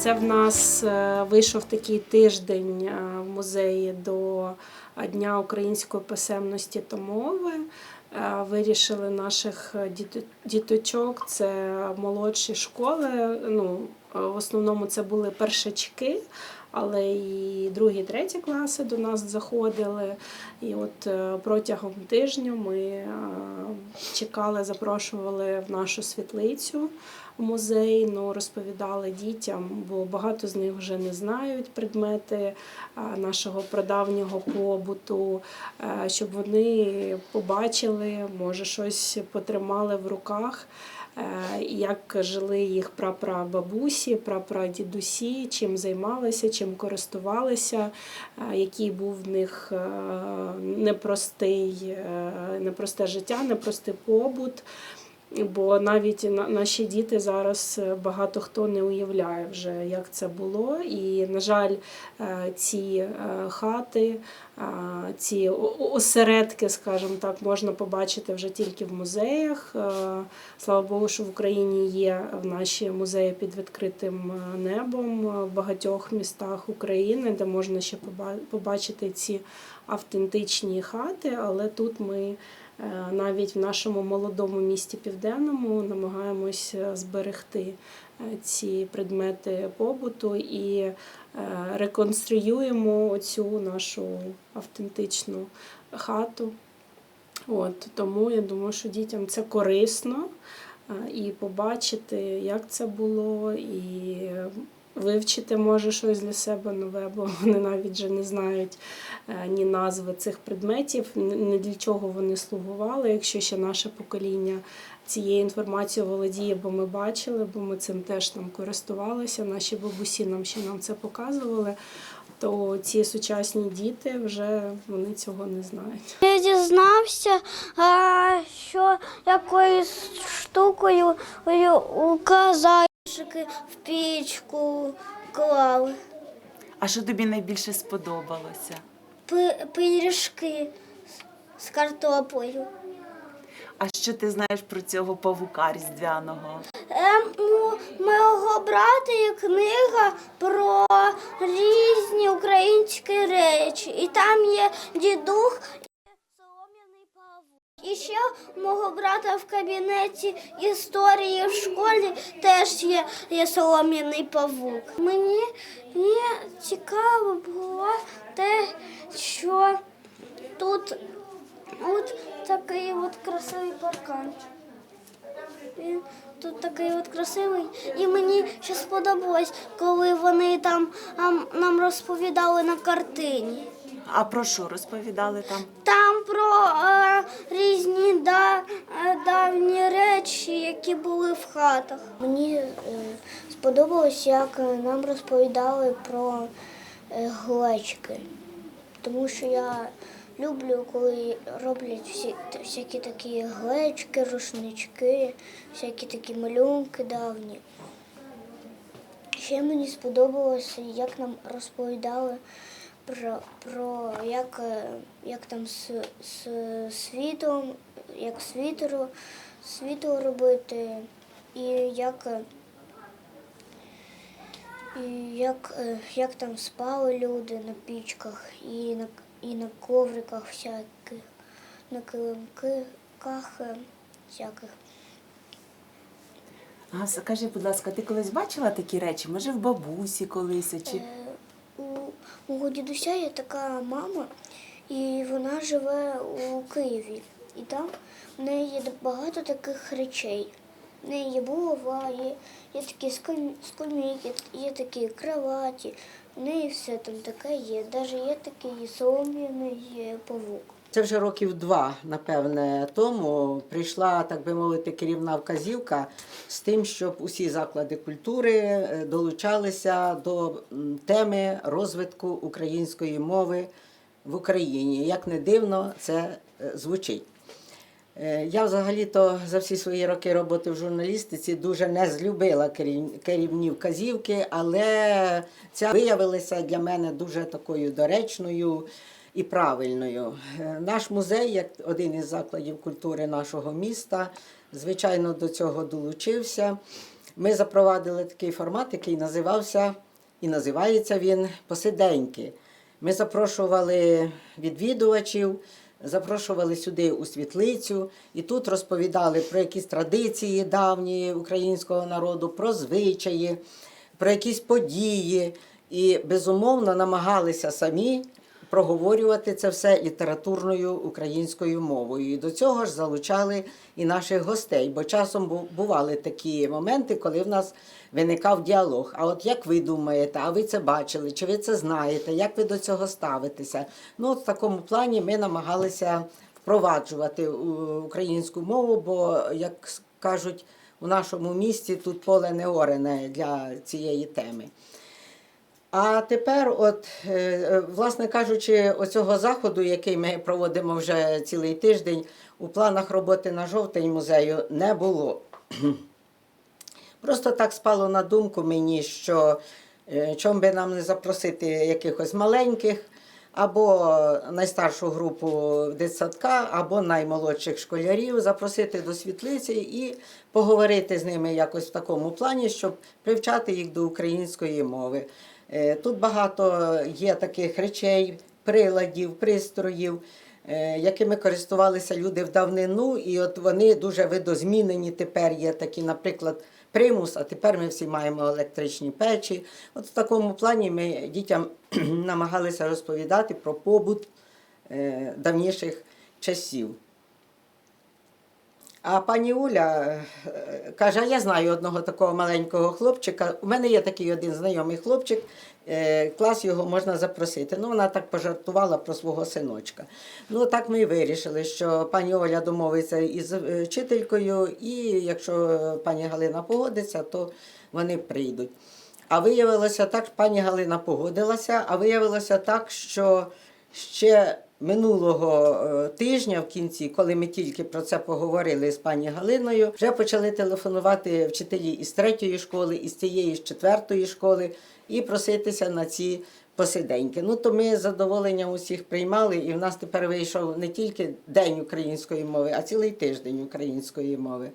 Це в нас е, вийшов такий тиждень е, в музеї до е, Дня української писемності та мови. Вирішили наших діточок, це молодші школи. Ну, в основному це були першачки, але і другі, треті класи до нас заходили. І от протягом тижня ми чекали, запрошували в нашу світлицю в музей, ну, розповідали дітям, бо багато з них вже не знають предмети нашого прадавнього побуту, щоб вони побачили, може, щось потримали в руках. е, Як жили їх прапрабабусі, прапрадідусі, чим займалися, чим користувалися, який був в них е, непростий, е, непросте життя, непростий побут. Бо навіть на- наші діти зараз е, багато хто не уявляє вже, як це було. І, на жаль, е, ці е, хати, ці осередки, скажімо так, можна побачити вже тільки в музеях. Слава Богу, що в Україні є в наші музеї під відкритим небом в багатьох містах України, де можна ще побачити ці автентичні хати, але тут ми. Е, Навіть в нашому молодому місті Південному намагаємось е, зберегти е, ці предмети побуту і реконструюємо цю нашу автентичну хату. От, тому я думаю, що дітям це корисно і побачити, як це було, і вивчити може щось для себе нове, бо вони навіть вже не знають е, ні назви цих предметів, ні для чого вони слугували. Якщо ще наше покоління цією інформацією володіє, бо ми бачили, бо ми цим теж там користувалися. Наші бабусі нам ще нам це показували. То ці сучасні діти вже вони цього не знають. Я дізнався, що якоюсь штукою ою указальники в пічку клали. А що тобі найбільше сподобалося? Пи- Пиріжки з- картоплею. А що ти знаєш про цього павука різдвяного? Ем, у мого брата є книга про різні українські речі. І там є дідух. І ще мого брата в кабінеті історії в школі теж є, є солом'яний павук. Мені, мені цікаво було те, що тут от такий от красивий паркан. Він тут такий от красивий. І мені ще сподобалось, коли вони там нам розповідали на картині. А про що розповідали там? Там про е, різні да, е, давні речі, які були в хатах. Мені е, сподобалось, як нам розповідали про е, глечки. Тому що я люблю, коли роблять всі, всякі такі глечки, рушнички, всякі такі малюнки давні. Ще мені сподобалося, як нам розповідали про, про як, е, як там з, з світлом, як світло, світло робити, і як, е, і як, е, як там спали люди на пічках і на, і на ковриках всяких, на килимках всяких. А скажи, будь ласка, ти колись бачила такі речі? Може, в бабусі колись чи мого дідуся є така мама, і вона живе у Києві. І там в неї є багато таких речей. В неї є булава, є, є такі скам- скамейки, є такі кроваті. В неї все там таке є. Навіть є такий солом'яний павук. Це вже років два, напевне, тому прийшла, так би мовити, керівна вказівка з тим, щоб усі заклади культури е, долучалися до теми розвитку української мови в Україні. Як не дивно, це е, звучить. Е, Я взагалі-то за всі свої роки роботи в журналістиці дуже не злюбила керівні вказівки, але ця виявилася для мене дуже такою доречною і правильною. Е, Наш музей, як один із закладів культури нашого міста, звичайно, до цього долучився. ми запровадили такий формат, який називався і називається він Посиденьки. Ми запрошували відвідувачів, запрошували сюди у світлицю, і тут розповідали про якісь традиції давні українського народу, про звичаї, про якісь події. І безумовно намагалися самі проговорювати це все літературною українською мовою. І до цього ж залучали і наших гостей, бо часом бували такі моменти, коли в нас виникав діалог. А от як ви думаєте, а ви це бачили, чи ви це знаєте, як ви до цього ставитеся? Ну, от в такому плані ми намагалися впроваджувати е, українську мову, бо, як кажуть, у нашому місті тут поле не орене для цієї теми. А тепер, от, е, е, власне кажучи, оцього заходу, який ми проводимо вже цілий тиждень, у планах роботи на жовтень музею не було. Просто так спало на думку мені, що е, чом би нам не запросити якихось маленьких, або найстаршу групу дитсадка, або наймолодших школярів запросити до світлиці і поговорити з ними якось в такому плані, щоб привчати їх до української мови. Е, Тут багато є таких речей, приладів, пристроїв, е, якими користувалися люди в давнину, і от вони дуже видозмінені тепер є такі, наприклад, примус, а тепер ми всі маємо електричні печі. От в такому плані ми дітям намагалися розповідати про побут е, давніших часів. А пані Уля е, каже: я знаю одного такого маленького хлопчика. У мене є такий один знайомий хлопчик, е, клас його можна запросити. Ну, вона так пожартувала про свого синочка. Ну, так ми і вирішили, що пані Оля домовиться із е, вчителькою, і якщо пані Галина погодиться, то вони прийдуть. А виявилося так, пані Галина погодилася, а виявилося так, що ще минулого е, тижня, в кінці, коли ми тільки про це поговорили з пані Галиною, вже почали телефонувати вчителі із третьої школи, із цієї з четвертої школи і проситися на ці посиденьки. Ну то ми з задоволенням усіх приймали, і в нас тепер вийшов не тільки день української мови, а цілий тиждень української мови.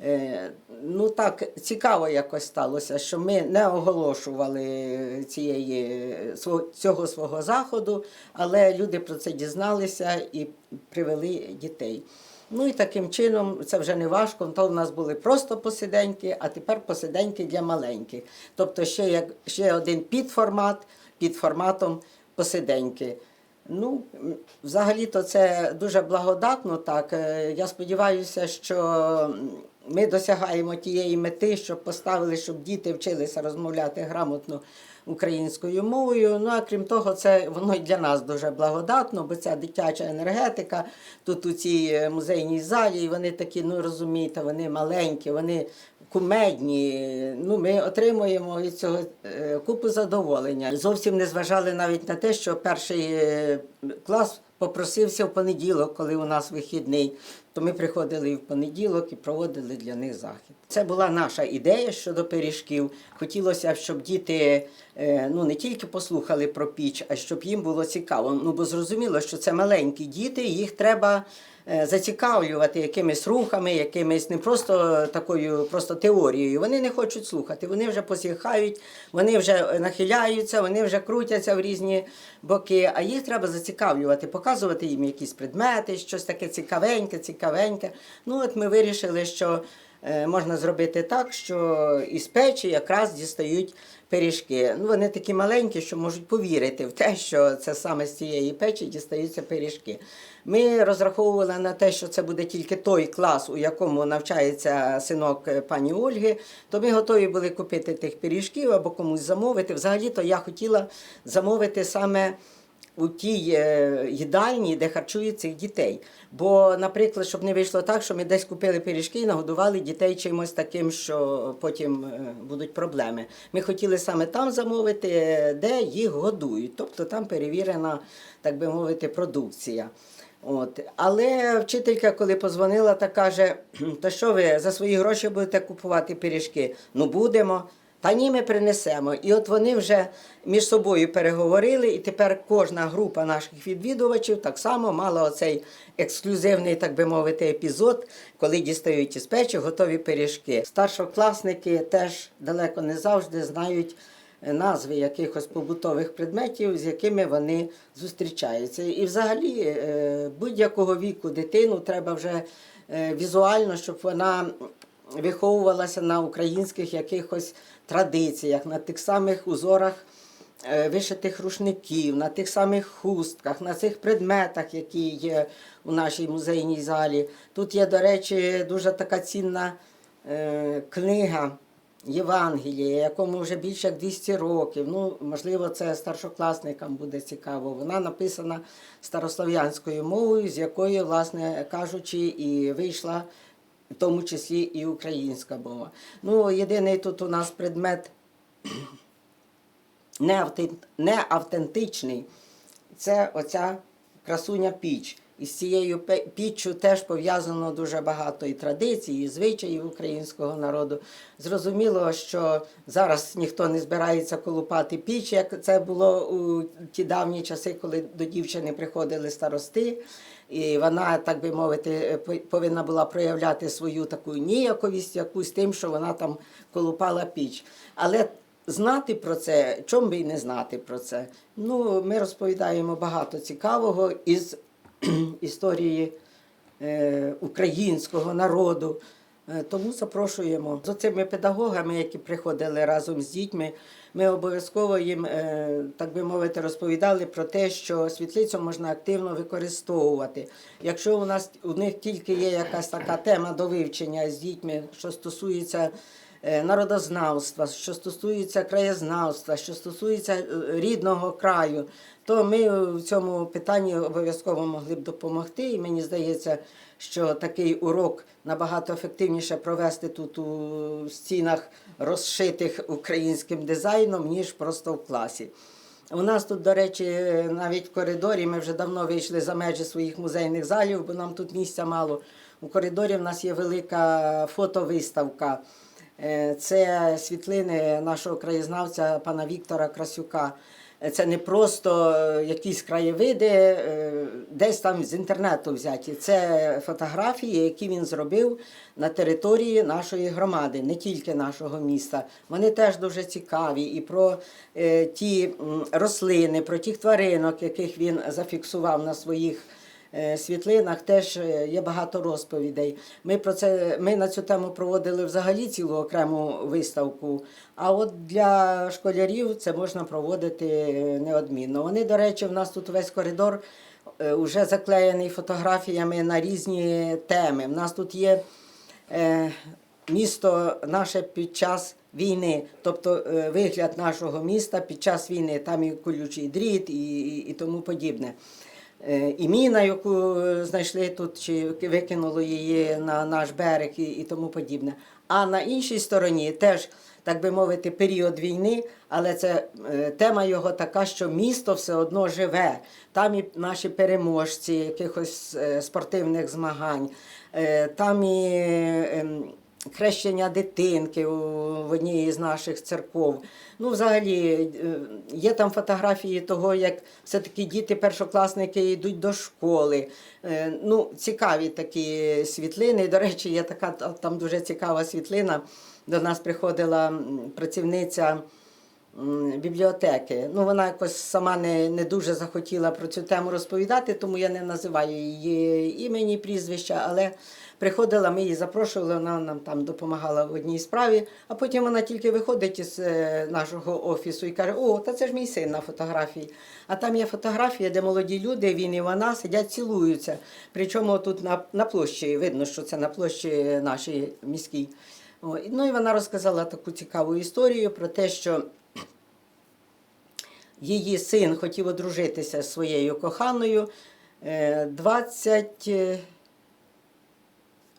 Е, Ну так цікаво якось сталося, що ми не оголошували цієї цього свого заходу, але люди про це дізналися і привели дітей. Ну і таким чином це вже не важко. То в нас були просто посиденьки, а тепер посиденьки для маленьких. Тобто ще як ще один підформат під форматом посиденьки. Ну, взагалі-то це дуже благодатно. Так Е, я сподіваюся, що ми досягаємо тієї мети, щоб поставили, щоб діти вчилися розмовляти грамотно українською мовою. Ну а крім того, це воно й для нас дуже благодатно, бо ця дитяча енергетика тут у цій е, музейній залі, і вони такі, ну розумієте, вони маленькі, вони кумедні. Ну, ми отримуємо від цього е, купу задоволення. Зовсім не зважали навіть на те, що перший е, клас попросився в понеділок, коли у нас вихідний. То ми приходили в понеділок і проводили для них захід. Це була наша ідея щодо пиріжків. Хотілося, щоб діти е, ну, не тільки послухали про піч, а щоб їм було цікаво. Ну, бо зрозуміло, що це маленькі діти, їх треба зацікавлювати якимись рухами, якимись не просто такою просто теорією. Вони не хочуть слухати, вони вже посіхають, вони вже нахиляються, вони вже крутяться в різні боки. А їх треба зацікавлювати, показувати їм якісь предмети, щось таке цікавеньке, цікавеньке. Ну от ми вирішили, що е, можна зробити так, що із печі якраз дістають пиріжки. Ну, вони такі маленькі, що можуть повірити в те, що це саме з цієї печі дістаються пиріжки. Ми розраховували на те, що це буде тільки той клас, у якому навчається синок е, пані Ольги, то ми готові були купити тих пиріжків або комусь замовити. Взагалі-то я хотіла замовити саме у тій е, їдальні, де харчують цих дітей. Бо, наприклад, щоб не вийшло так, що ми десь купили пиріжки і нагодували дітей чимось таким, що потім е, будуть проблеми. Ми хотіли саме там замовити, де їх годують, тобто там перевірена, так би мовити, продукція. От. Але вчителька, коли позвонила, та каже: то що ви за свої гроші будете купувати пиріжки? Ну будемо. Та ні, ми принесемо. І от вони вже між собою переговорили, і тепер кожна група наших відвідувачів так само мала оцей ексклюзивний, так би мовити, епізод, коли дістають із печі готові пиріжки. Старшокласники теж далеко не завжди знають назви якихось побутових предметів, з якими вони зустрічаються. І взагалі е, будь-якого віку дитину треба вже е, візуально, щоб вона виховувалася на українських якихось традиціях, на тих самих узорах е, вишитих рушників, на тих самих хустках, на цих предметах, які є у нашій музейній залі. Тут є, до речі, дуже така цінна е, книга. Євангелія, якому вже більше як 200 років. Ну, можливо, це старшокласникам буде цікаво. Вона написана старослов'янською мовою, з якої, власне кажучи, і вийшла в тому числі і українська мова. Ну, єдиний тут у нас предмет неавтентичний це оця красуня піч. І з цією піччю теж пов'язано дуже багато і традицій, і звичаїв українського народу. Зрозуміло, що зараз ніхто не збирається колупати піч, як це було у ті давні часи, коли до дівчини приходили старости. І вона, так би мовити, по- повинна була проявляти свою таку ніяковість якусь тим, що вона там колупала піч. Але знати про це, чому би і не знати про це? Ну, ми розповідаємо багато цікавого із історії е, українського народу. Е, Тому запрошуємо з цими педагогами, які приходили разом з дітьми. Ми обов'язково їм, е, так би мовити, розповідали про те, що світлицю можна активно використовувати. Якщо у нас у них тільки є якась така тема до вивчення з дітьми, що стосується народознавства, що стосується краєзнавства, що стосується рідного краю, то ми в цьому питанні обов'язково могли б допомогти. І мені здається, що такий урок набагато ефективніше провести тут у стінах, розшитих українським дизайном, ніж просто в класі. У нас тут, до речі, навіть в коридорі ми вже давно вийшли за межі своїх музейних залів, бо нам тут місця мало. У коридорі в нас є велика фотовиставка. Е, Це світлини нашого краєзнавця пана Віктора Красюка. Е, Це не просто е, якісь краєвиди, е, десь там з інтернету взяті. Це фотографії, які він зробив на території нашої громади, не тільки нашого міста. Вони теж дуже цікаві. І про ті рослини, про тих тваринок, яких він зафіксував на своїх світлинах теж е, є багато розповідей. Ми про це ми на цю тему проводили взагалі цілу окрему виставку. А от для школярів це можна проводити е, неодмінно. Вони, до речі, в нас тут весь коридор вже заклеєний фотографіями на різні теми. В нас тут є е, місто наше під час війни, тобто е, вигляд нашого міста під час війни, там і колючий дріт і, і, і тому подібне. Е, І міна, яку е, знайшли тут, чи викинули її на наш берег і, тому подібне. А на іншій стороні теж, так би мовити, період війни, але це е, тема його така, що місто все одно живе. Там і наші переможці якихось спортивних змагань, там і ем, хрещення дитинки в одній з наших церков. Ну, взагалі, е, є там фотографії того, як все-таки діти, першокласники йдуть до школи. Е, Ну, цікаві такі світлини. До речі, є така там дуже цікава світлина. До нас приходила працівниця бібліотеки. Ну, вона якось сама не, не дуже захотіла про цю тему розповідати, тому я не називаю її імені, прізвища, але приходила, ми її запрошували, вона нам там допомагала в одній справі, а потім вона тільки виходить із е, нашого офісу і каже: О, та це ж мій син на фотографії. А там є фотографія, де молоді люди, він і вона сидять, цілуються. Причому тут на, на площі, видно, що це на площі нашій міській. Ну і вона розказала таку цікаву історію про те, що її син хотів одружитися зі своєю коханою. е, 20... е,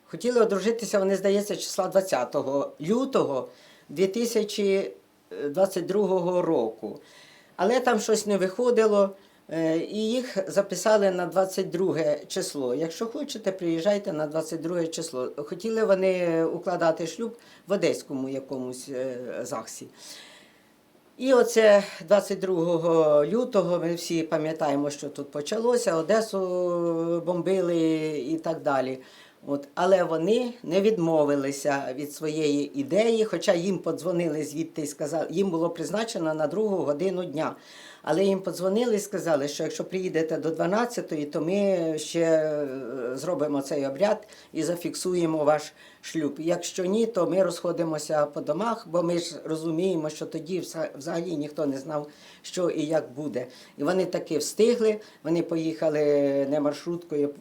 Хотіли одружитися, вони, здається, числа 20 лютого 2022 року. Але там щось не виходило. Е, І їх записали на 22 число. Якщо хочете, приїжджайте на 22 число. Хотіли вони укладати шлюб в одеському якомусь е, ЗАГСі. І оце 22 лютого ми всі пам'ятаємо, що тут почалося, Одесу бомбили і так далі. От, але вони не відмовилися від своєї ідеї, хоча їм подзвонили звідти і сказали, їм було призначено на другу годину дня. Але їм подзвонили і сказали, що якщо приїдете до 12-ї, то ми ще е, зробимо цей обряд і зафіксуємо ваш шлюб. Якщо ні, то ми розходимося по домах, бо ми ж розуміємо, що тоді взагалі ніхто не знав, що і як буде. І вони таки встигли. Вони поїхали не маршруткою,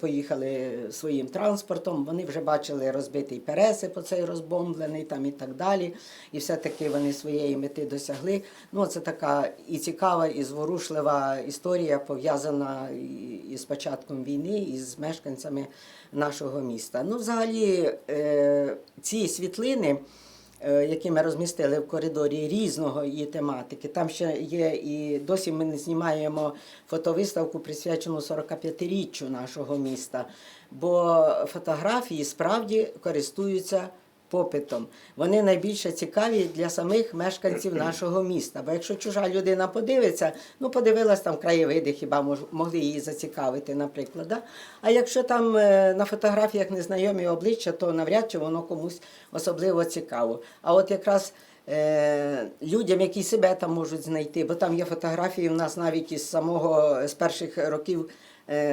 поїхали своїм транспортом. Вони вже бачили розбитий пересип, оцей розбомблений там і так далі. І все-таки вони своєї мети досягли. Ну, це така і цікава, і зворушлива історія, пов'язана із початком війни, і з мешканцями нашого міста. Ну, взагалі, ці світлини. е, Які ми розмістили в коридорі різного її тематики. Там ще є і досі ми не знімаємо фотовиставку, присвячену 45-річчю нашого міста. Бо фотографії справді користуються попитом. Вони найбільше цікаві для самих мешканців нашого міста. Бо якщо чужа людина подивиться, ну подивилась там краєвиди, хіба мож- могли її зацікавити, наприклад. Да? А якщо там е, на фотографіях незнайомі обличчя, то навряд чи воно комусь особливо цікаво. А от якраз е, людям, які себе там можуть знайти, бо там є фотографії в нас навіть із самого з перших років е,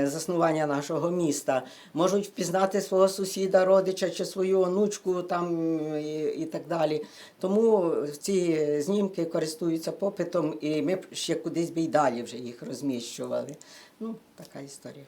заснування нашого міста, можуть впізнати свого сусіда, родича чи свою онучку там і, і так далі. Тому ці знімки користуються попитом, і ми ще кудись би й далі вже їх розміщували. Ну, така історія.